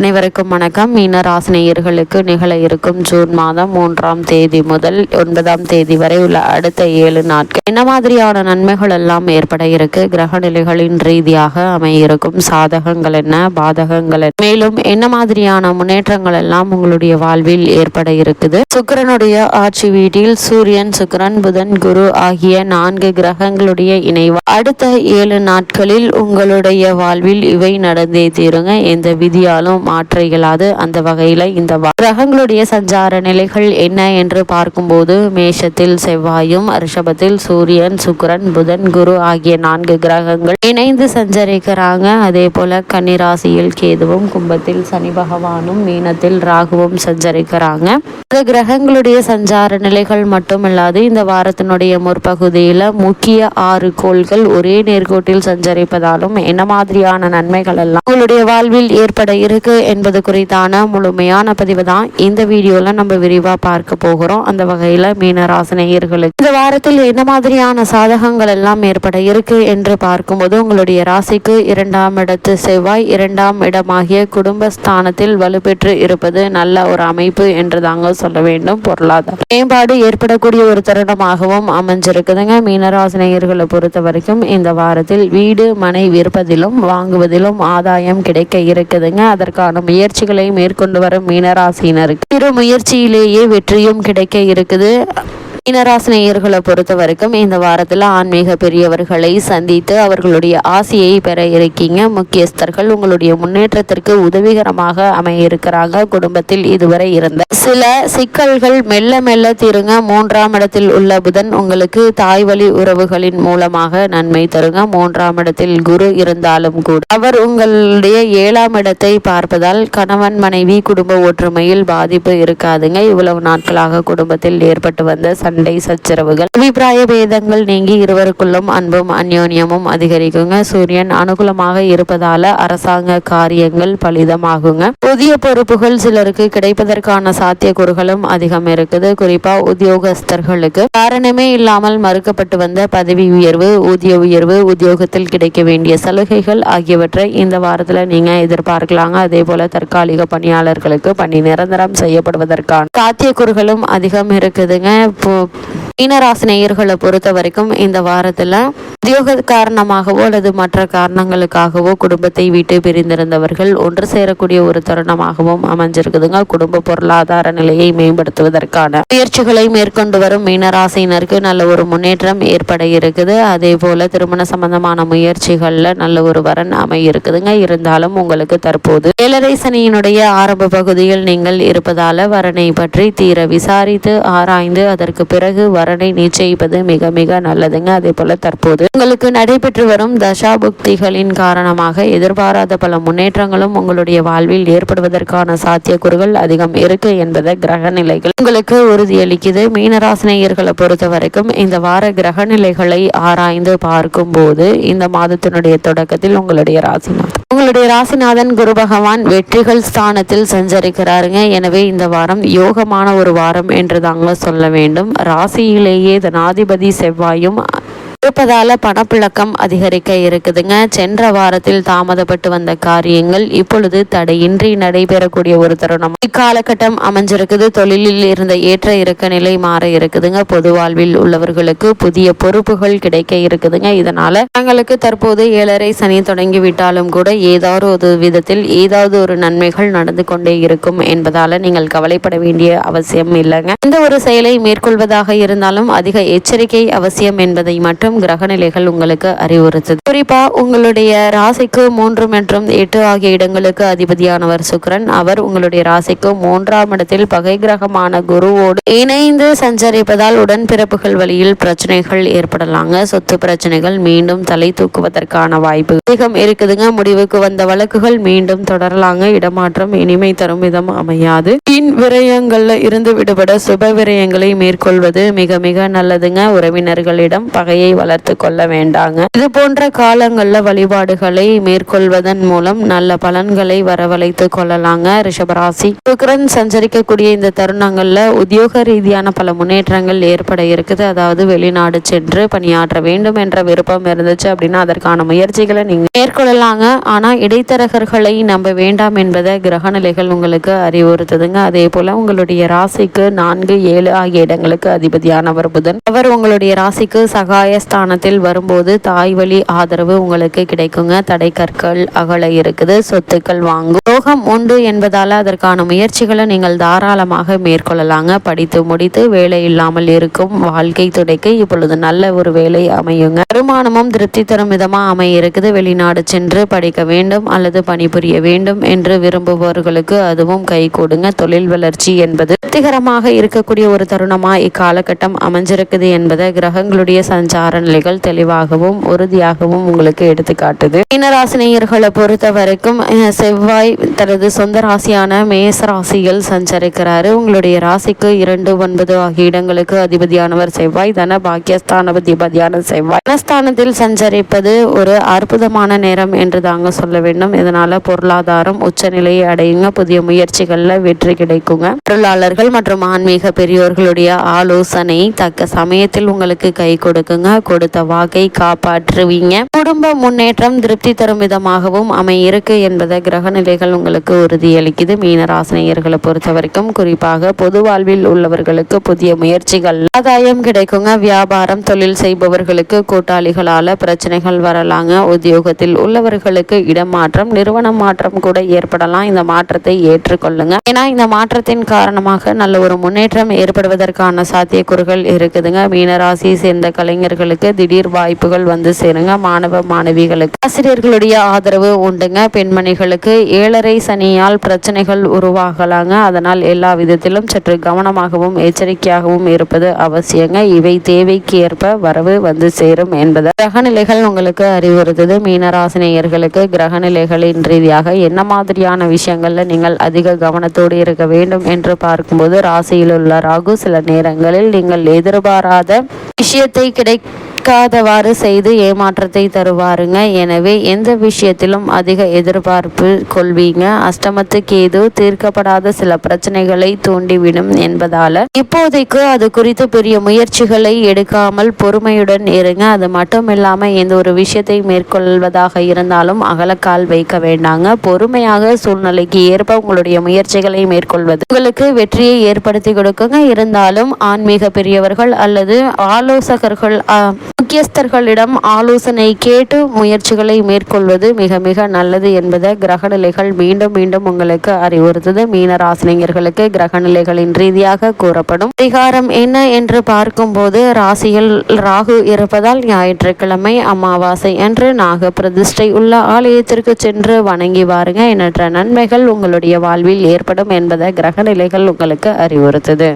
அனைவருக்கும் வணக்கம். மீன ராசினியர்களுக்கு நிகழ இருக்கும் ஜூன் மாதம் மூன்றாம் தேதி முதல் ஒன்பதாம் தேதி வரை உள்ள அடுத்த ஏழு நாட்கள். என்ன மாதிரியான நன்மைகள் எல்லாம் ஏற்பட இருக்கு? கிரக நிலைகளின் ரீதியாக அமையிருக்கும் சாதகங்கள் என்ன? பாதகங்கள் என்ன? மேலும் என்ன மாதிரியான முன்னேற்றங்கள் எல்லாம் உங்களுடைய வாழ்வில் ஏற்பட இருக்குது? சுக்கிரனுடைய ஆட்சி வீட்டில் சூரியன் சுக்கரன் புதன் குரு ஆகிய நான்கு கிரகங்களுடைய இணைவு அடுத்த ஏழு நாட்களில் உங்களுடைய வாழ்வில் இவை நடந்தே தீருங்க. எந்த விதியாலும் மாற்ற இயலாது அந்த வகையில் இந்த கிரகங்களுடைய சஞ்சார நிலைகள் என்ன என்று பார்க்கும்போது மேஷத்தில் செவ்வாயும் ரிஷபத்தில் சூரியன் சுக்கரன் புதன் குரு ஆகிய நான்கு கிரகங்கள் இணைந்து சஞ்சரிக்கிறாங்க. அதே போல கன்னிராசியில் கேதுவும் கும்பத்தில் சனி பகவானும் மீனத்தில் ராகுவும் சஞ்சரிக்கிறாங்க. இந்த கிரகங்களுடைய சஞ்சார நிலைகள் மட்டுமில்லாது இந்த வாரத்தினுடைய முற்பகுதியில் முக்கிய ஆறு கோள்கள் ஒரே நேர்கோட்டில் சஞ்சரிப்பதாலும் என்ன மாதிரியான நன்மைகள் எல்லாம் உங்களுடைய வாழ்வில் ஏற்பட இருக்கு? என்பது குறித்தான முழுமையான பதிவு தான். இந்த வீடியோல நம்ம விரிவா பார்க்க போகிறோம். அந்த வகையில மீனராசினியர்களுக்கு. இந்த வாரத்தில் என்ன மாதிரியான சாதகங்கள் எல்லாம் ஏற்பட இருக்கு என்று பார்க்கும்போது உங்களுடைய ராசிக்கு இரண்டாம் இடத்து செவ்வாய் இரண்டாம் இடமாகிய குடும்பஸ்தானத்தில் வலுப்பெற்று இருப்பது நல்ல ஒரு அமைப்பு என்று தாங்க சொல்ல வேண்டும். பொருளாதார மேம்பாடு ஏற்படக்கூடிய ஒரு தருணமாகவும் அமைஞ்சிருக்குதுங்க. மீனராசினியர்களை பொறுத்த வரைக்கும் இந்த வாரத்தில் வீடு மனை விற்பதிலும் வாங்குவதிலும் ஆதாயம் கிடைக்க இருக்குதுங்க. அதற்காக அதற்கான முயற்சிகளை மேற்கொண்டு வரும் மீனராசினருக்கு சிறு முயற்சியிலேயே வெற்றியும் கிடைக்க இருக்குது. மீனராசினியர்களை பொறுத்த வரைக்கும் இந்த வாரத்தில் ஆன்மீக பெரியவர்களை சந்தித்து அவர்களுடைய ஆசையை பெற இருக்கீங்க. முக்கியஸ்தர்கள் உங்களுடைய முன்னேற்றத்திற்கு உதவிகரமாக அமைய இருக்கிறாங்க குடும்பத்தில் இதுவரை இருந்த சில சிக்கல்கள் மெல்ல மெல்ல தீருங்க. மூன்றாம் இடத்தில் உள்ள புதன் உங்களுக்கு தாய் வழி உறவுகளின் மூலமாக நன்மை தருங்க. மூன்றாம் இடத்தில் குரு இருந்தாலும் கூட அவர் உங்களுடைய ஏழாம் இடத்தை பார்ப்பதால் கணவன் மனைவி குடும்ப ஒற்றுமையில் பாதிப்பு இருக்காதுங்க. இவ்வளவு நாட்களாக குடும்பத்தில் ஏற்பட்டு வந்த சண்டை சச்சரவுகள். அபிப்பிராய பேதங்கள் நீங்கி இருவருக்குள்ளும் அன்பும் அந்யோன்யமும் அதிகரிக்குங்க. சூரியன் அனுகூலமாக இருப்பதால அரசாங்க காரியங்கள் பலிதமாகுங்க. புதிய பொறுப்புகள் சிலருக்கு கிடைப்பதற்கான சாத்தியக்கூறுகளும் அதிகம் இருக்குது. குறிப்பா உத்தியோகஸ்தர்களுக்கு. காரணமே இல்லாமல் மறுக்கப்பட்டு வந்த பதவி உயர்வு ஊதிய உயர்வு உத்தியோகத்தில் கிடைக்க வேண்டிய சலுகைகள் ஆகியவற்றை இந்த வாரத்துல நீங்க எதிர்பார்க்கலாங்க. அதே போல தற்காலிக பணியாளர்களுக்கு பணி நிரந்தரம் செய்யப்படுவதற்கான சாத்தியக்கூறுகளும் அதிகம் இருக்குதுங்க. হোক மீனராசி நேயர்களை பொறுத்த வரைக்கும் இந்த வாரத்துல உத்தியோக காரணமாகவோ அல்லது மற்ற காரணங்களுக்காகவோ குடும்பத்தை விட்டு பிரிந்திருந்தவர்கள் ஒன்று சேரக்கூடிய ஒரு தருணமாகவும் அமைஞ்சிருக்குதுங்க. குடும்ப பொருளாதார நிலையை மேம்படுத்துவதற்கான முயற்சிகளை மேற்கொண்டு வரும் மீனராசினருக்கு நல்ல ஒரு முன்னேற்றம் ஏற்பட இருக்குது. அதே போல திருமண சம்பந்தமான முயற்சிகள்ல நல்ல ஒரு வரன் அமையிருக்குதுங்க. இருந்தாலும் உங்களுக்கு தற்போது ஏழரை சனியினுடைய ஆரம்ப பகுதியில் நீங்கள் இருப்பதால வரனை பற்றி தீர விசாரித்து ஆராய்ந்து அதற்கு பிறகு வர வரனை நிச்சயிப்பது மிக மிக நல்லதுங்க. அதே போல தற்போது உங்களுக்கு நடைபெற்று வரும் தசாபுக்திகளின் காரணமாக எதிர்பாராத பல முன்னேற்றங்களும் உங்களுடைய வாழ்வில் ஏற்படுவதற்கான சாத்தியக்கூறுகள் அதிகம் இருக்கு என்பதை கிரக நிலைகள் உங்களுக்கு உறுதியளிக்குது. மீனராசினியர்களை பொறுத்த வரைக்கும் இந்த வார கிரக நிலைகளை ஆராய்ந்து பார்க்கும் போது இந்த மாதத்தினுடைய தொடக்கத்தில் உங்களுடைய ராசிநாதன் உங்களுடைய ராசிநாதன் குரு பகவான் வெற்றிகள் ஸ்தானத்தில் சஞ்சரிக்கிறாருங்க. எனவே இந்த வாரம் யோகமான ஒரு வாரம் என்று தாங்க சொல்ல வேண்டும். ராசியிலேயே தனாதிபதி செவ்வாயும் இருப்பதால பணப்புழக்கம் அதிகரிக்க இருக்குதுங்க. சென்ற வாரத்தில் தாமதப்பட்டு வந்த காரியங்கள் இப்பொழுது தடையின்றி நடைபெறக்கூடிய ஒரு தருணம். இக்காலகட்டம் அமைஞ்சிருக்குது. தொழிலில் இருந்த ஏற்ற இறக்க நிலை மாற இருக்குதுங்க. பொது வாழ்வில் உள்ளவர்களுக்கு புதிய பொறுப்புகள் கிடைக்க இருக்குதுங்க. இதனால தங்களுக்கு தற்போது ஏழரை சனி தொடங்கி விட்டாலும் கூட ஏதாவது ஒரு விதத்தில் ஏதாவது ஒரு நன்மைகள் நடந்து கொண்டே இருக்கும் என்பதால நீங்கள் கவலைப்பட வேண்டிய அவசியம் இல்லைங்க. எந்த ஒரு செயலை மேற்கொள்வதாக இருந்தாலும் அதிக எச்சரிக்கை அவசியம் என்பதை மட்டும் கிரகநிலைகள் உங்களுக்கு அறிவுறுத்துது. குறிப்பா உங்களுடைய ராசிக்கு மூன்று மற்றும் எட்டு ஆகிய இடங்களுக்கு அதிபதியானவர் சுக்கிரன். அவர் உங்களுடைய ராசிக்கு மூன்றாம் இடத்தில் பகை கிரகமான குருவோடு இணைந்து சஞ்சரிப்பதால் உடன்பிறப்புகள் வழியில் பிரச்சனைகள் ஏற்படலாங்க. சொத்து பிரச்சனைகள் மீண்டும் தலை தூக்குவதற்கான வாய்ப்பு அதிகம் இருக்குதுங்க. முடிவுக்கு வந்த வழக்குகள் மீண்டும் தொடரலாங்க. இடமாற்றம் இனிமை தரும் விதம் அமையாது. பின் விரயங்கள்ல இருந்து விடுபட சுப விரயங்களை மேற்கொள்வது மிக மிக நல்லதுங்க. உறவினர்களிடம் பகையை வளர்த்து கொள்ள வேண்டாங்க. இது போன்ற காலங்களில் வழிபாடுகளை மேற்கொள்வதன் மூலம் நல்ல பலன்களை வரவழைத்து கொள்ளலாங்க ரிஷபராசி. சுக்கரன் சஞ்சரிக்கக்கூடிய இந்த தருணங்களில் உத்தியோக ரீதியான பல முன்னேற்றங்கள் ஏற்பட இருக்குது. அதாவது வெளிநாடு சென்று பணியாற்ற வேண்டும் என்ற விருப்பம் இருந்துச்சு அப்படின்னா அதற்கான முயற்சிகளை நீங்க மேற்கொள்ளலாங்க. ஆனா இடைத்தரகர்களை நம்ப வேண்டாம் என்பதை கிரகநிலைகள் உங்களுக்கு அறிவுறுத்துதுங்க. அதே போல உங்களுடைய ராசிக்கு நான்கு ஏழு ஆகிய இடங்களுக்கு அதிபதியானவர் புதன். அவர் உங்களுடைய ராசிக்கு சகாய ஸ்தானத்தில் வரும்போது தாய் வழி ஆதரவு உங்களுக்கு கிடைக்குங்க. தடை கற்கள் அகல இருக்குது. சொத்துக்கள் வாங்கும். யோகம் உண்டு என்பதால அதற்கான முயற்சிகளை நீங்கள் தாராளமாக மேற்கொள்ளலாங்க. படித்து முடித்து வேலை இல்லாமல் இருக்கும் வாழ்க்கை துடைக்கு இப்பொழுது நல்ல ஒரு வேலை அமையுங்க. வருமானமும் திருப்தி தரும் விதமா அமைய இருக்குது. வெளிநாடு சென்று படிக்க வேண்டும் அல்லது பணிபுரிய வேண்டும் என்று விரும்புபவர்களுக்கு அதுவும் கை கொடுங்க. தொழில் வளர்ச்சி என்பது திருப்திகரமாக இருக்கக்கூடிய ஒரு தருணமா இக்காலகட்டம் அமைஞ்சிருக்குது என்பதை கிரகங்களுடைய சஞ்சார நிலைகள் தெளிவாகவும் உறுதியாகவும் உங்களுக்கு எடுத்துக்காட்டுது. மீனராசினியர்களை பொறுத்த வரைக்கும் செவ்வாய் தனது சொந்த ராசியான மேச ராசியில் சஞ்சரிக்கிறாரு. உங்களுடைய ராசிக்கு இரண்டு ஒன்பது ஆகிய இடங்களுக்கு அதிபதியானவர் செவ்வாய் தன பாக்கியஸ்தான அதிபதியான செவ்வாய். தனஸ்தானத்தில் சஞ்சரிப்பது ஒரு அற்புதமான நேரம் என்று தாங்க சொல்ல வேண்டும். இதனால பொருளாதாரம் உச்சநிலையை அடையுங்க. புதிய முயற்சிகள்ல வெற்றி கிடைக்குங்க. பொருளாளர்கள் மற்றும் ஆன்மீக பெரியோர்களுடைய ஆலோசனை தக்க சமயத்தில் உங்களுக்கு கை கொடுக்குங்க. கொடுத்த வாக்கை காப்பாற்றுவீங்க. குடும்ப முன்னேற்றம் திருப்தி தரும் விதமாகவும் அமையிருக்கு என்பதை கிரகநிலைகள் உங்களுக்கு உறுதியளிக்குது. மீனராசினியர்களை பொறுத்த வரைக்கும் குறிப்பாக பொது வாழ்வில் உள்ளவர்களுக்கு புதிய முயற்சிகள் ஆதாயம் கிடைக்குங்க. வியாபாரம் தொழில் செய்பவர்களுக்கு கூட்டாளிகளால பிரச்சனைகள் வரலாங்க. உத்தியோகத்தில் உள்ளவர்களுக்கு இடமாற்றம் நிறுவன மாற்றம் கூட ஏற்படலாம். இந்த மாற்றத்தை ஏற்றுக்கொள்ளுங்க. ஏன்னா இந்த மாற்றத்தின் காரணமாக நல்ல ஒரு முன்னேற்றம் ஏற்படுவதற்கான சாத்தியக்கூறுகள் இருக்குதுங்க. மீனராசி சேர்ந்த கலைஞர்களுக்கு திடீர் வாய்ப்புகள் வந்து சேருங்க. மாணவ மாணவிகளுக்கு ஆசிரியர்களுடைய ஆதரவு உண்டுங்க. பெண்மணிகளுக்கு ஏழரை சனியால் பிரச்சனைகள் உருவாகலாங்க. அதனால் எல்லா விதத்திலும் சற்று கவனமாகவும் எச்சரிக்கையாகவும் இருப்பது அவசியங்க. இவை தேவைக்கு ஏற்ப வரவு வந்து சேரும் என்பது. கிரகநிலைகள் உங்களுக்கு அறிவுறுத்தது. மீனராசினியர்களுக்கு கிரகநிலைகளின் ரீதியாக என்ன மாதிரியான விஷயங்கள்ல நீங்கள் அதிக கவனத்தோடு இருக்க வேண்டும் என்று பார்க்கும்போது ராசியில் உள்ள ராகு சில நேரங்களில் நீங்கள் எதிர்பாராத விஷயத்தை கிடை கேட்காதவாறு செய்து ஏமாற்றத்தை தருவாருங்க. எனவே எந்த விஷயத்திலும் அதிக எதிர்பார்ப்பு கொள்வீங்க. அஷ்டமத்து கேது தீர்க்கப்படாத சில பிரச்சனைகளை தூண்டிவிடும் என்பதால. இப்போதைக்கு அது குறித்து பெரிய முயற்சிகளை எடுக்காமல் பொறுமையுடன் இருங்க. அது மட்டும் இல்லாம எந்த ஒரு விஷயத்தை மேற்கொள்வதாக இருந்தாலும் அகலக்கால் வைக்க வேண்டாங்க. பொறுமையாக சூழ்நிலைக்கு ஏற்ப உங்களுடைய முயற்சிகளை மேற்கொள்வது. உங்களுக்கு வெற்றியை ஏற்படுத்தி கொடுக்குங்க. இருந்தாலும் ஆன்மீக பெரியவர்கள் அல்லது ஆலோசகர்கள் முக்கியஸ்தர்களிடம் ஆலோசனை கேட்டு முயற்சிகளை மேற்கொள்வது மிக மிக நல்லது என்பதை கிரகநிலைகள் மீண்டும் மீண்டும் உங்களுக்கு அறிவுறுத்தது. மீனராசினியர்களுக்கு கிரகநிலைகளின் ரீதியாக கூறப்படும் விகாரம் என்ன என்று பார்க்கும்போது ராசியில் ராகு இருப்பதால் ஞாயிற்றுக்கிழமை அமாவாசை அன்று நாக பிரதிஷ்டை உள்ள ஆலயத்திற்கு சென்று வணங்கி வாருங்க எண்ணற்ற நன்மைகள் உங்களுடைய வாழ்வில் ஏற்படும் என்பதை கிரகநிலைகள் உங்களுக்கு அறிவுறுத்தது.